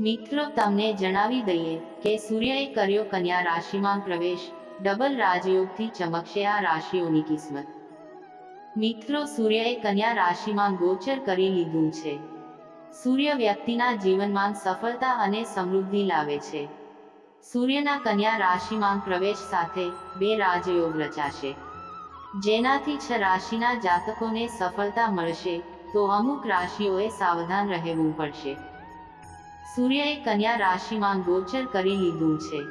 મિત્રો, તમને જણાવી દઈએ કે સૂર્યએ કર્યો કન્યા રાશિમાં પ્રવેશ. ડબલ રાજયોગથી ચમકશે આ રાશિઓની કિસ્મત. મિત્રો, સૂર્યએ કન્યા રાશિમાં ગોચર કરી લીધું છે. સૂર્ય વ્યક્તિના જીવનમાં સફળતા અને સમૃદ્ધિ લાવે છે. સૂર્યના કન્યા રાશિમાં પ્રવેશ સાથે બે રાજયોગ રચાશે. જેનાથી છ રાશિના જાતકોને સફળતા મળશે, તો અમુક રાશિઓએ સાવધાન રહેવું પડશે. સૂર્યએ કન્યા રાશિમાં ગોચર કરી લીધું છે.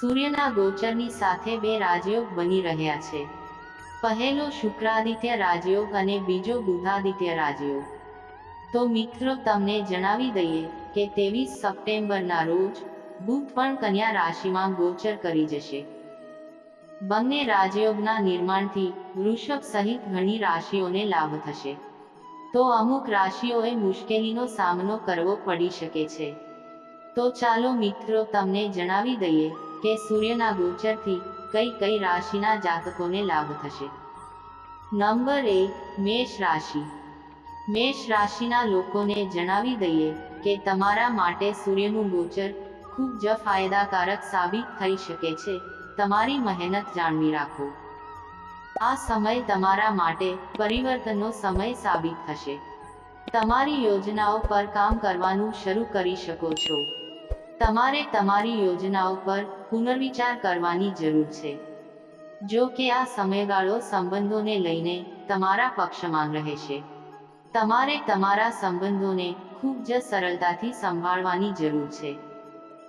સૂર્યના ગોચરની સાથે બે રાજયોગ બની રહ્યા છે. પહેલો શુક્રાદિત્ય રાજયોગ અને બીજો બુધાદિત્ય રાજયોગ. તો મિત્રો, તમને જણાવી દઈએ કે ત્રેવીસ સપ્ટેમ્બરના રોજ બુધ પણ કન્યા રાશિમાં ગોચર કરી જશે. બંને રાજયોગના નિર્માણથી વૃષભ સહિત ઘણી રાશિઓને લાભ થશે. તો અમુક રાશિઓએ મુશ્કેલીનો સામનો કરવો પડી શકે છે. તો ચાલો મિત્રો તમને જણાવી દઈએ કે સૂર્યના ગોચરથી કઈ કઈ રાશિના જાતકોને લાભ થશે. નંબર એક, મેષ રાશિ. મેષ રાશિના લોકોને જણાવી દઈએ કે તમારા માટે સૂર્યનું ગોચર ખૂબ જ ફાયદાકારક સાબિત થઈ શકે છે. તમારી મહેનત જાણવી રાખો. આ સમય તમારા માટે પરિવર્તનનો સમય સાબિત થશે. તમારી યોજનાઓ પર કામ કરવાનું શરૂ કરી શકો છો. તમારે તમારી યોજનાઓ પર પુનર્વિચાર કરવાની જરૂર છે. જો કે આ સમયગાળો સંબંધોને લઈને તમારા પક્ષમાં રહેશે. તમારે તમારા સંબંધોને ખૂબ જ સરળતાથી સંભાળવાની જરૂર છે.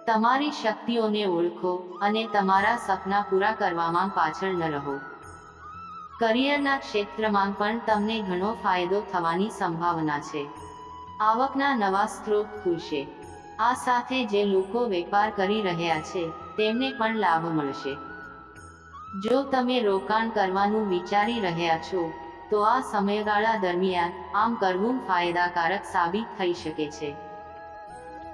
તમારી શક્તિઓને ઓળખો અને તમારા સપના પૂરા કરવામાં પાછળ ન રહો. કરિયરના ક્ષેત્રમાં પણ તમને ઘણો ફાયદો થવાની સંભાવના છે. આવકના નવા સ્ત્રોત ખુલશે. આ સાથે જે લોકો વેપાર કરી રહ્યા છે, તેમને પણ લાભ મળશે. જો તમે રોકાણ કરવાનું વિચારી રહ્યા છો, તો આ સમયગાળા દરમિયાન આમ કરવું ફાયદાકારક સાબિત થઈ શકે છે.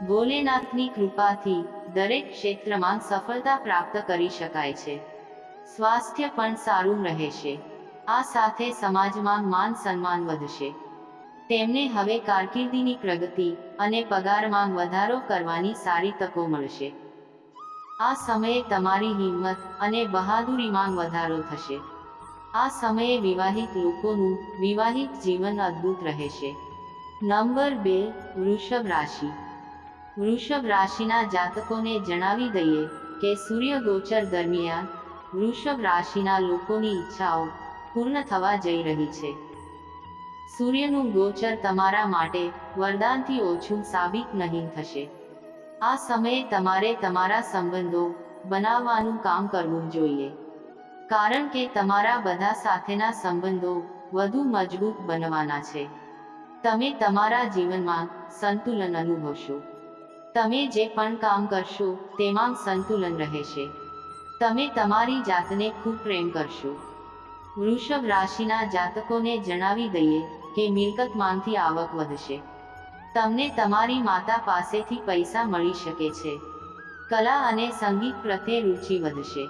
ભોલેનાથની કૃપાથી દરેક ક્ષેત્રમાં સફળતા પ્રાપ્ત કરી શકાય છે. સ્વાસ્થ્ય પણ સારું રહેશે. આ સાથે સમાજમાં માન સન્માન વધશે. તેમને હવે કારકિર્દીની પ્રગતિ અને પગારમાં વધારો કરવાની સારી તકો મળશે. આ સમયે તમારી હિંમત અને બહાદુરીમાં વધારો થશે. આ સમયે વિવાહિત લોકોનું વિવાહિત જીવન અદ્ભુત રહેશે. નંબર બે, વૃષભ રાશિ. વૃષભ રાશિના જાતકોને જણાવી દઈએ કે સૂર્ય ગોચર દરમિયાન વૃષભ રાશિના લોકોની ઈચ્છાઓ પૂર્ણ થવા જઈ રહી છે. સૂર્યનું ગોચર તમારા માટે વરદાનથી ઓછું સાબિત નહીં થશે. આ સમયે તમારે તમારા સંબંધો બનાવવાનું કામ કરવું જોઈએ. કારણ કે તમારા બધા સાથેના સંબંધો વધુ મજબૂત બનવાના છે. તમે તમારા જીવનમાં સંતુલન અનુભવશો. તમે જે પણ કામ કરશો તેમાં સંતુલન રહેશે. તમે તમારી જાતને ખૂબ પ્રેમ કરશો. વૃષભ રાશિના જાતકોને જણાવી દઈએ કે મિલકતમાંથી આવક વધશે. તમને તમારી માતા પાસેથી પૈસા મળી શકે છે. કલા અને સંગીત પ્રત્યે રુચિ વધશે.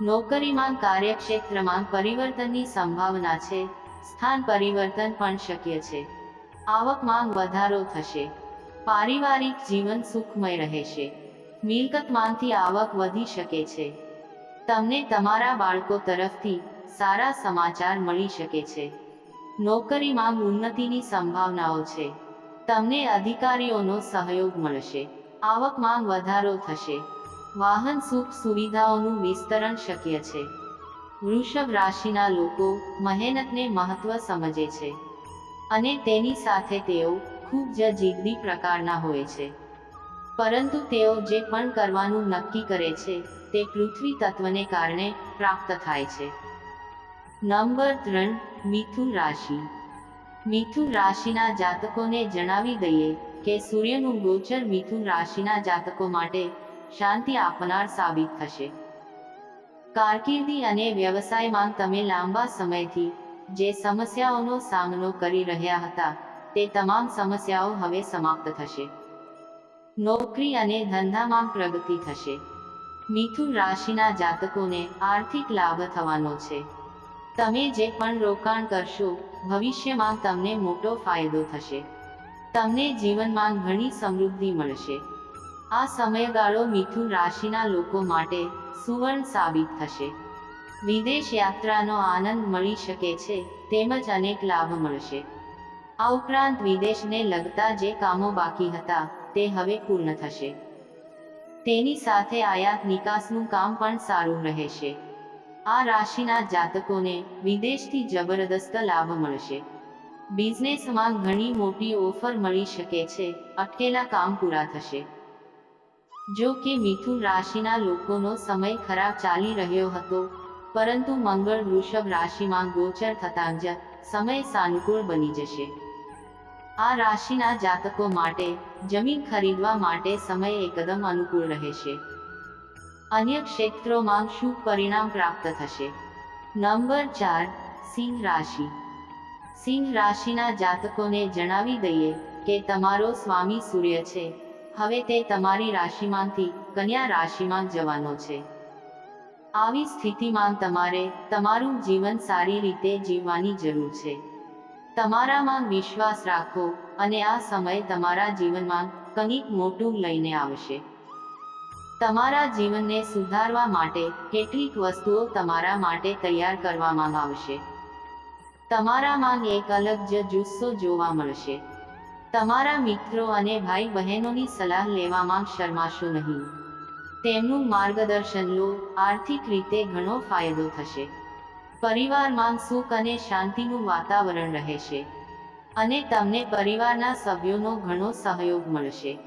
નોકરીમાં કાર્યક્ષેત્રમાં પરિવર્તનની સંભાવના છે. સ્થાન પરિવર્તન પણ શક્ય છે. આવકમાં વધારો થશે. પારિવારિક જીવન સુખમય રહેશે. મિલકતમાંથી આવક વધી શકે છે. તમને તમારા બાળકો તરફથી સારા સમાચાર મળી શકે છે. નોકરીમાં ઉન્નતિની સંભાવનાઓ છે. તમને અધિકારીઓનો સહયોગ મળશે. આવકમાં વધારો થશે. વાહન સુખ સુવિધાઓનું વિસ્તરણ શક્ય છે. વૃષભ રાશિના લોકો મહેનતને મહત્વ સમજે છે. અને તેની સાથે તેઓ ખૂબ જ જિદ્દી પ્રકારના હોય છે. પરંતુ તેઓ જે પણ કરવાનું નક્કી કરે છે, તે પૃથ્વી તત્વને કારણે પ્રાપ્ત થાય છે. નંબર ત્રણ, મિથુન રાશિ. મિથુન રાશિના જાતકોને જણાવી દઈએ કે સૂર્યનું ગોચર મિથુન રાશિના જાતકો માટે શાંતિ આપનાર સાબિત થશે. કારકિર્દી અને વ્યવસાયમાં તમે લાંબા સમયથી જે સમસ્યાઓનો સામનો કરી રહ્યા હતા, તે તમામ સમસ્યાઓ હવે સમાપ્ત થશે. નોકરી અને ધંધામાં પ્રગતિ થશે. મિથુન રાશિના જાતકોને આર્થિક લાભ થવાનો છે. તમે જે પણ રોકાણ કરશો, ભવિષ્યમાં તમને મોટો ફાયદો થશે. તમને જીવનમાં ઘણી સમૃદ્ધિ મળશે. આ સમયગાળો મિથુન રાશિના લોકો માટે સુવર્ણ સાબિત થશે. વિદેશ યાત્રાનો આનંદ મળી શકે છે, તેમજ અનેક લાભ મળશે. આ ઉપરાંત વિદેશને લગતા જે કામો બાકી હતા તે હવે પૂર્ણ થશે. તેની સાથે આયાત નિકાસનું કામ પણ સારું રહેશે. આ રાશિના જાતકોને વિદેશથી જબરદસ્ત લાભ મળશે. બિઝનેસમાં ઘણી મોટી ઓફર મળી શકે છે, અટકેલા કામ પૂરા થશે. જો કે મિથુન રાશિના લોકોનો સમય ખરાબ ચાલી રહ્યો હતો, પરંતુ મંગળ વૃષભ રાશિમાં ગોચર થતાં જ સમય સાનુકૂળ બની જશે. આ રાશિના જાતકો માટે જમીન ખરીદવા માટે સમય એકદમ અનુકૂળ રહેશે. અન્ય ક્ષેત્રોમાં શુભ પરિણામ પ્રાપ્ત થશે. નંબર ચાર, સિંહ રાશિ. સિંહ રાશિના જાતકોને જણાવી દઈએ કે તમારો સ્વામી સૂર્ય છે. હવે તે તમારી રાશિમાંથી કન્યા રાશિમાં જવાનો છે. આવી સ્થિતિમાં તમારે તમારું જીવન સારી રીતે જીવવાની જરૂર છે. તમારામાં વિશ્વાસ રાખો અને આ સમય તમારા જીવનમાં કંઈક મોટું લઈને આવશે. તમારા જીવનને સુધારવા માટે કેટલીક વસ્તુઓ તમારા માટે તૈયાર કરવામાં આવશે. તમારામાં એક અલગ જ જુસ્સો જોવા મળશે. તમારા મિત્રો અને ભાઈ બહેનોની સલાહ લેવામાં શરમાશો નહીં. તેમનું માર્ગદર્શન લો, આર્થિક રીતે ઘણો ફાયદો થશે. પરિવારમાં સુખ અને શાંતિનું વાતાવરણ રહેશે અને તમને પરિવારના સભ્યોનો ઘણો સહયોગ મળશે.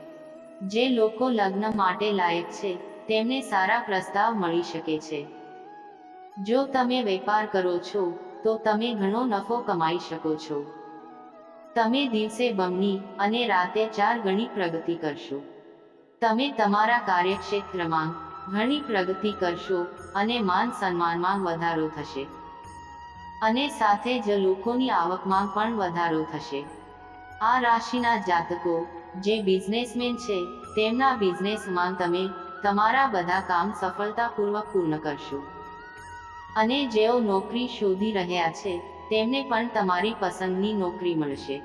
જે લોકો લગ્ન માટે લાયક છે, તેમને સારા પ્રસ્તાવ મળી શકે છે. જો તમે વેપાર કરો છો, તો તમે ઘણો નફો કમાઈ શકો છો. તમે દિવસે બમણી અને રાતે ચાર ગણી પ્રગતિ કરશો. તમે તમારા કાર્યક્ષેત્રમાં ઘણી પ્રગતિ કરશો અને માન સન્માનમાં વધારો થશે. અને સાથે જ લોકોની આવકમાં પણ વધારો થશે. આ રાશિના જાતકો, જે બિઝનેસમેન છે, તેમના બિઝનેસમાં તમે તમારા બધા કામ સફળતાપૂર્વક પૂર્ણ કરશો. અને જેઓ નોકરી શોધી રહ્યા છે, તેમને પણ તમારી પસંદની નોકરી મળશે.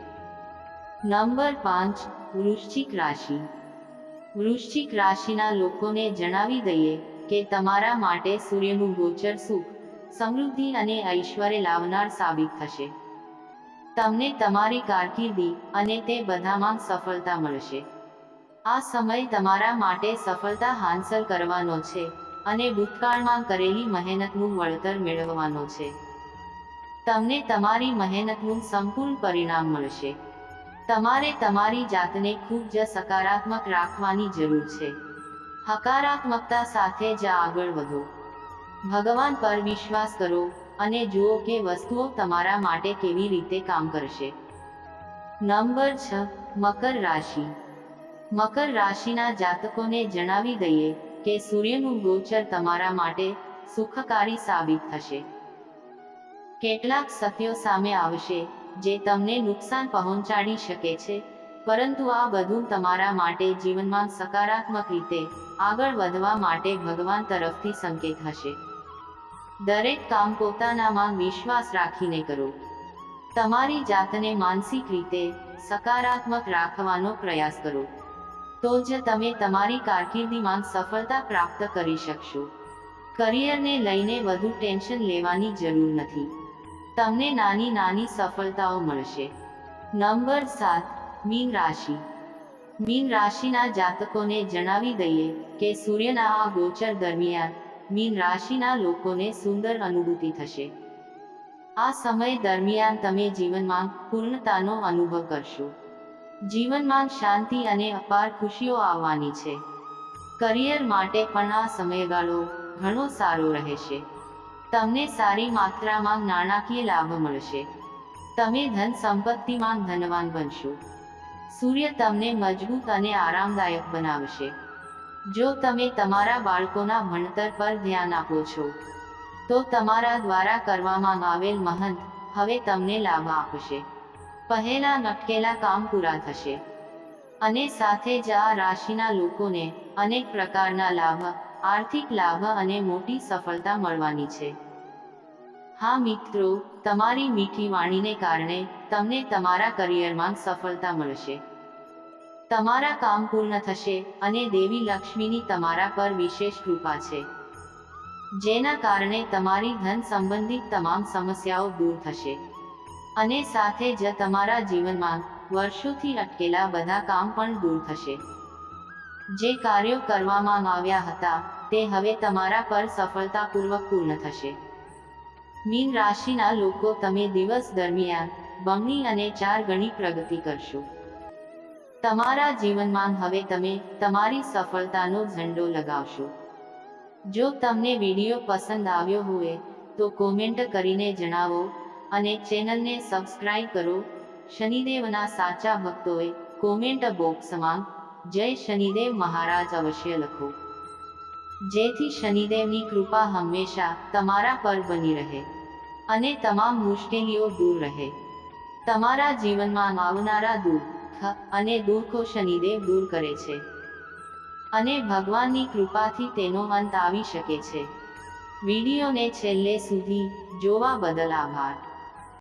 નંબર પાંચ, વૃશ્ચિક રાશિ. વૃશ્ચિક રાશિના લોકોને જણાવી દઈએ કે તમારા માટે સૂર્યનું ગોચર સુખ સમૃદ્ધિ અને ઐશ્વર્ય લાવનાર સાબિત થશે. તમને તમારી કારકિર્દી અને તે બધામાં સફળતા મળશે. આ સમય તમારા માટે સફળતા હાંસલ કરવાનો છે અને ભૂતકાળમાં કરેલી મહેનતનું વળતર મેળવવાનો છે. તમને તમારી મહેનતનું સંપૂર્ણ પરિણામ મળશે. તમારે તમારી જાતને ખૂબ જ સકારાત્મક રાખવાની જરૂર છે. હકારાત્મકતા સાથે જ આગળ વધો. ભગવાન પર વિશ્વાસ કરો અને જુઓ કે વસ્તુઓ તમારા માટે કેવી રીતે કામ કરશે. નંબર છ, મકર રાશિ. મકર રાશિના જાતકોને જણાવી દઈએ કે સૂર્યનું ગોચર તમારા માટે સુખકારી સાબિત થશે. કેટલાક સત્યો સામે આવશે જે તમને નુકસાન પહોંચાડી શકે છે, પરંતુ આ બધું તમારા માટે જીવનમાં સકારાત્મક રીતે આગળ વધવા માટે ભગવાન તરફથી સંકેત હશે. દરેક કામ પોતાનામાં વિશ્વાસ રાખીને કરો. તમારી જાતને માનસિક રીતે સકારાત્મક રાખવાનો પ્રયાસ કરો. તો જ તમે તમારી કારકિર્દીમાં સફળતા પ્રાપ્ત કરી શકશો. કરિયરને લઈને વધુ ટેન્શન લેવાની જરૂર નથી. તમને નાની નાની સફળતાઓ મળશે. નંબર સાત, મીન રાશિ. મીન રાશિના જાતકોને જણાવી દઈએ કે સૂર્યના આ ગોચર દરમિયાન મીન રાશિના લોકોને સુંદર અનુભૂતિ થશે. આ સમય દરમિયાન તમે જીવનમાં પૂર્ણતાનો અનુભવ કરશો. જીવનમાં શાંતિ અને અપાર ખુશીઓ આવવાની છે. કરિયર માટે પણ આ સમયગાળો ઘણો સારો રહેશે. તમને સારી માત્રામાં નાણાકીય લાભ મળશે. તમે ધન સંપત્તિમાં ધનવાન બનશો. સૂર્ય તમને મજબૂત અને આરામદાયક બનાવશે. જો તમે તમારા બાળકોના ભણતર પર ધ્યાન આપો છો, તો તમારા દ્વારા કરવામાં આવેલ મહંત હવે તમને લાભ આપશે. પહેલા નટકેલા કામ પૂરા થશે. અને સાથે જ આ રાશિના લોકોને અનેક પ્રકારના લાભ, આર્થિક લાભ અને મોટી સફળતા મળવાની છે. હા મિત્રો, તમારી મીઠી વાણીને કારણે તમને તમારા કરિયરમાં સફળતા મળશે. તમારા કામ પૂર્ણ થશે અને દેવી લક્ષ્મીની તમારા પર વિશેષ કૃપા છે. જેના કારણે તમારી ધન સંબંધિત તમામ સમસ્યાઓ દૂર થશે. અને સાથે જ તમારા જીવનમાં વર્ષોથી અટકેલા બધા કામ પણ દૂર થશે. જે કાર્યો કરવામાં આવ્યા હતા, તે હવે તમારા પર સફળતાપૂર્વક પૂર્ણ થશે. મીન રાશિના લોકો તમે દિવસ દરમિયાન બમણી અને ચાર ગણી પ્રગતિ કરશો. તમારા જીવનમાં હવે તમે તમારી સફળતાનો ઝંડો લગાવશો. જો તમને વીડિયો પસંદ આવ્યો હોય, તો કોમેન્ટ કરીને જણાવો અને ચેનલને સબસ્ક્રાઇબ કરો. શનિદેવના સાચા ભક્તોએ કોમેન્ટ બોક્સમાં, જય શનિદેવ મહારાજ અવશ્ય લખો. જેથી શનિદેવની કૃપા હંમેશા તમારા પર બની રહે અને તમામ મુશ્કેલીઓ દૂર રહે. તમારા જીવનમાં આવનારા દુઃખ અને દુઃખો શનિદેવ દૂર કરે છે. અને ભગવાનની કૃપાથી તેનો અંત આવી શકે છે. વિડીયોને છેલ્લે સુધી જોવા બદલ આભાર.